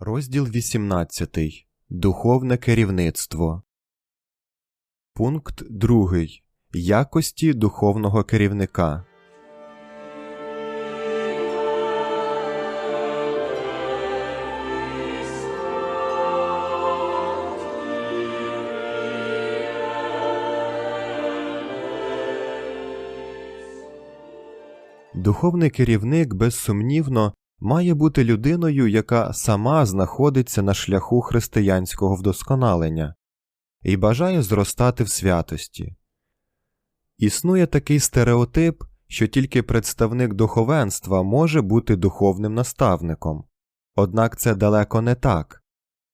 Розділ 18. Духовне керівництво. Пункт 2. Якості духовного керівника. Духовний керівник безсумнівно має бути людиною, яка сама знаходиться на шляху християнського вдосконалення і бажає зростати в святості. Існує такий стереотип, що тільки представник духовенства може бути духовним наставником. Однак це далеко не так.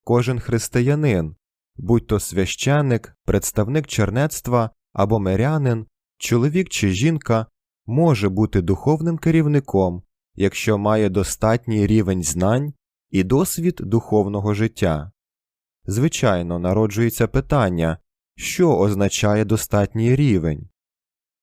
Кожен християнин, будь то священник, представник чернецтва або мирянин, чоловік чи жінка, може бути духовним керівником, якщо має достатній рівень знань і досвід духовного життя. Звичайно, народжується питання, що означає достатній рівень.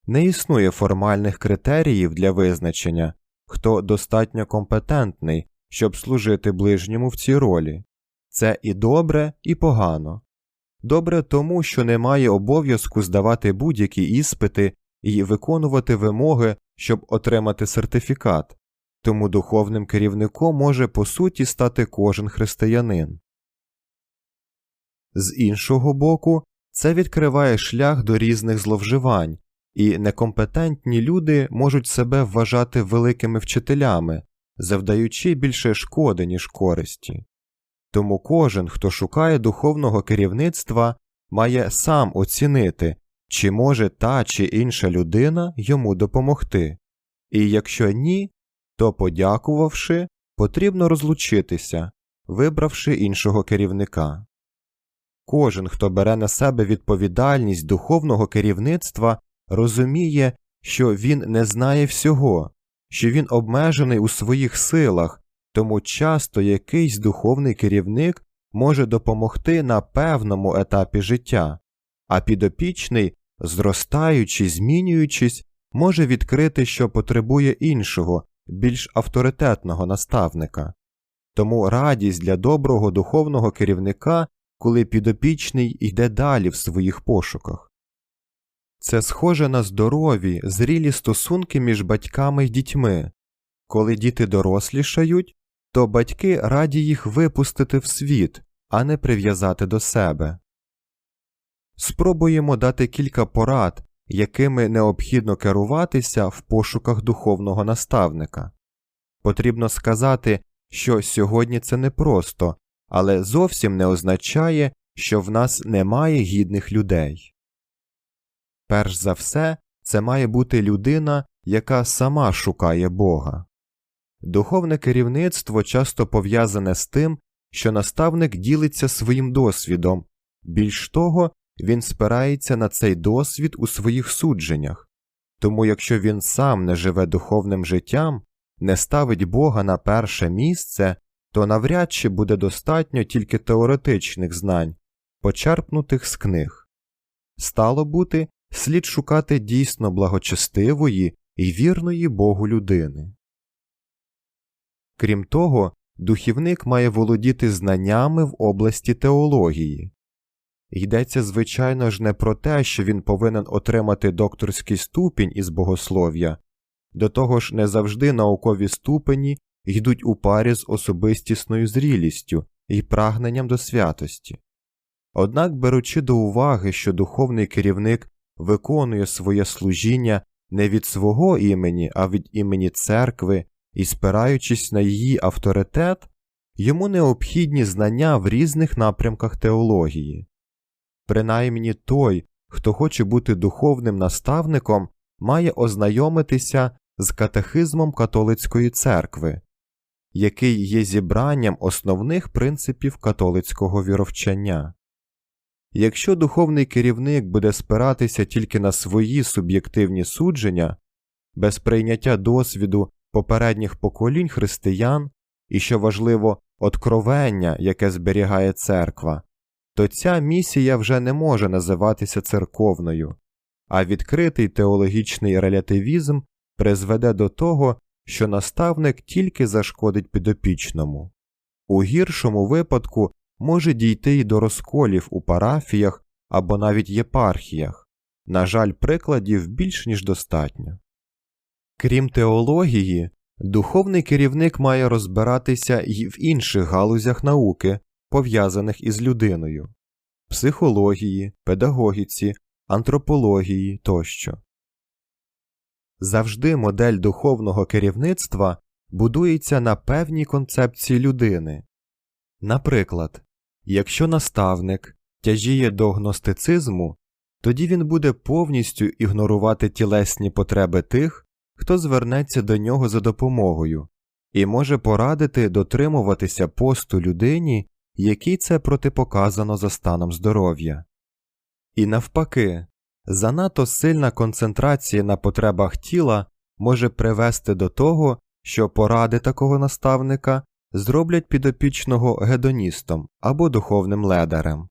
Не існує формальних критеріїв для визначення, хто достатньо компетентний, щоб служити ближньому в цій ролі. Це і добре, і погано. Добре тому, що немає обов'язку здавати будь-які іспити і виконувати вимоги, щоб отримати сертифікат, тому духовним керівником може по суті стати кожен християнин. З іншого боку, це відкриває шлях до різних зловживань, і некомпетентні люди можуть себе вважати великими вчителями, завдаючи більше шкоди, ніж користі. Тому кожен, хто шукає духовного керівництва, має сам оцінити, чи може та чи інша людина йому допомогти, і якщо ні, то, подякувавши, потрібно розлучитися, вибравши іншого керівника. Кожен, хто бере на себе відповідальність духовного керівництва, розуміє, що він не знає всього, що він обмежений у своїх силах, тому часто якийсь духовний керівник може допомогти на певному етапі життя, а підопічний, зростаючи, змінюючись, може відкрити, що потребує іншого, більш авторитетного наставника. Тому радість для доброго духовного керівника, коли підопічний йде далі в своїх пошуках. Це схоже на здорові, зрілі стосунки між батьками й дітьми. Коли діти дорослішають, то батьки раді їх випустити в світ, а не прив'язати до себе. Спробуємо дати кілька порад, якими необхідно керуватися в пошуках духовного наставника. Потрібно сказати, що сьогодні це непросто, але зовсім не означає, що в нас немає гідних людей. Перш за все, це має бути людина, яка сама шукає Бога. Духовне керівництво часто пов'язане з тим, що наставник ділиться своїм досвідом, більш того, він спирається на цей досвід у своїх судженнях, тому якщо він сам не живе духовним життям, не ставить Бога на перше місце, то навряд чи буде достатньо тільки теоретичних знань, почерпнутих з книг. Стало бути, слід шукати дійсно благочестивої і вірної Богу людини. Крім того, духівник має володіти знаннями в області теології. Йдеться, звичайно ж, не про те, що він повинен отримати докторський ступінь із богослов'я, до того ж, не завжди наукові ступені йдуть у парі з особистісною зрілістю і прагненням до святості. Однак, беручи до уваги, що духовний керівник виконує своє служіння не від свого імені, а від імені церкви і спираючись на її авторитет, йому необхідні знання в різних напрямках теології. Принаймні той, хто хоче бути духовним наставником, має ознайомитися з катехизмом католицької церкви, який є зібранням основних принципів католицького віровчення. Якщо духовний керівник буде спиратися тільки на свої суб'єктивні судження, без прийняття досвіду попередніх поколінь християн і, що важливо, откровення, яке зберігає церква, то ця місія вже не може називатися церковною, а відкритий теологічний релятивізм призведе до того, що наставник тільки зашкодить підопічному. У гіршому випадку може дійти й до розколів у парафіях або навіть єпархіях. На жаль, прикладів більш ніж достатньо. Крім теології, духовний керівник має розбиратися й в інших галузях науки, пов'язаних із людиною психології, педагогіці, антропології тощо. Завжди модель духовного керівництва будується на певній концепції людини. Наприклад, якщо наставник тяжіє до гностицизму, тоді він буде повністю ігнорувати тілесні потреби тих, хто звернеться до нього за допомогою, і може порадити дотримуватися посту людині, якій це протипоказано за станом здоров'я. І навпаки, занадто сильна концентрація на потребах тіла може привести до того, що поради такого наставника зроблять підопічного гедоністом або духовним ледарем.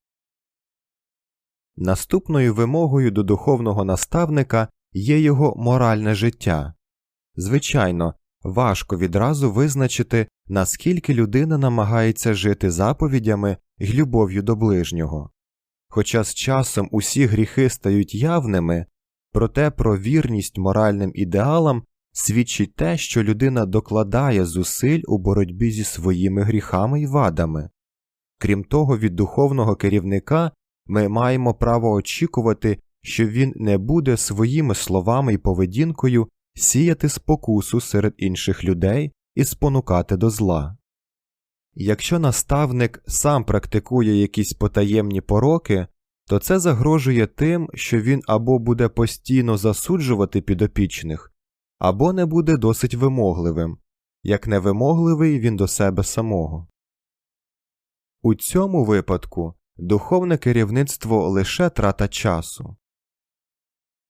Наступною вимогою до духовного наставника є його моральне життя. Звичайно, важко відразу визначити, наскільки людина намагається жити заповідями й любов'ю до ближнього. Хоча з часом усі гріхи стають явними, проте про вірність моральним ідеалам свідчить те, що людина докладає зусиль у боротьбі зі своїми гріхами й вадами. Крім того, від духовного керівника ми маємо право очікувати, що він не буде своїми словами і поведінкою сіяти спокусу серед інших людей і спонукати до зла. Якщо наставник сам практикує якісь потаємні пороки, то це загрожує тим, що він або буде постійно засуджувати підопічних, або не буде досить вимогливим, як невимогливий він до себе самого. У цьому випадку духовне керівництво лише трата часу.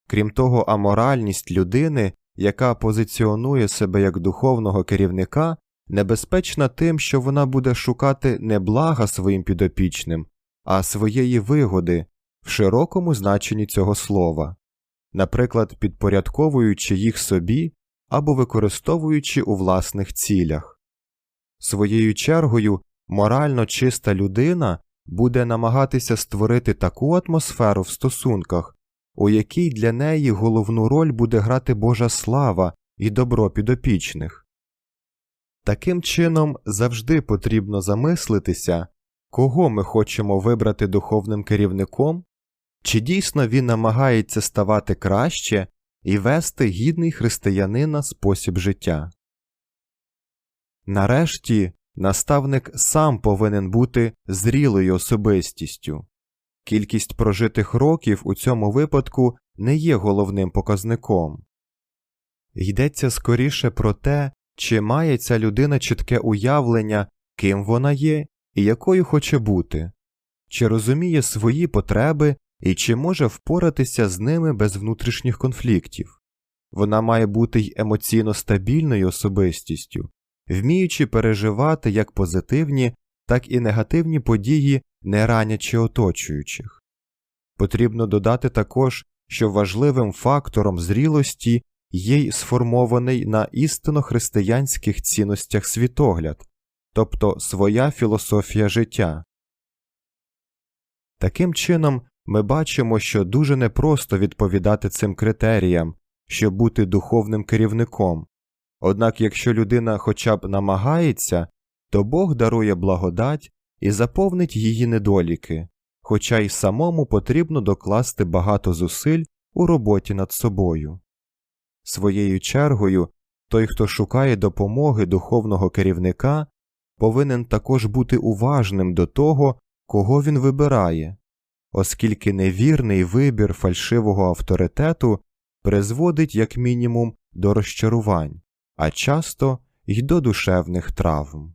Крім того, аморальність людини, яка позиціонує себе як духовного керівника, небезпечна тим, що вона буде шукати не блага своїм підопічним, а своєї вигоди в широкому значенні цього слова, наприклад, підпорядковуючи їх собі або використовуючи у власних цілях. Своєю чергою, морально чиста людина буде намагатися створити таку атмосферу в стосунках, у якій для неї головну роль буде грати Божа слава і добро підопічних. Таким чином, завжди потрібно замислитися, кого ми хочемо вибрати духовним керівником, чи дійсно він намагається ставати краще і вести гідний християнина спосіб життя. Нарешті наставник сам повинен бути зрілою особистістю. Кількість прожитих років у цьому випадку не є головним показником. Йдеться скоріше про те, чи має ця людина чітке уявлення, ким вона є і якою хоче бути, чи розуміє свої потреби і чи може впоратися з ними без внутрішніх конфліктів. Вона має бути й емоційно стабільною особистістю, вміючи переживати як позитивні, так і негативні події, не ранячи оточуючих. Потрібно додати також, що важливим фактором зрілості є й сформований на істинно християнських цінностях світогляд, тобто своя філософія життя. Таким чином, ми бачимо, що дуже непросто відповідати цим критеріям, щоб бути духовним керівником. Однак, якщо людина хоча б намагається, то Бог дарує благодать і заповнить її недоліки, хоча й самому потрібно докласти багато зусиль у роботі над собою. Своєю чергою, той, хто шукає допомоги духовного керівника, повинен також бути уважним до того, кого він вибирає, оскільки невірний вибір фальшивого авторитету призводить як мінімум до розчарувань, а часто й до душевних травм.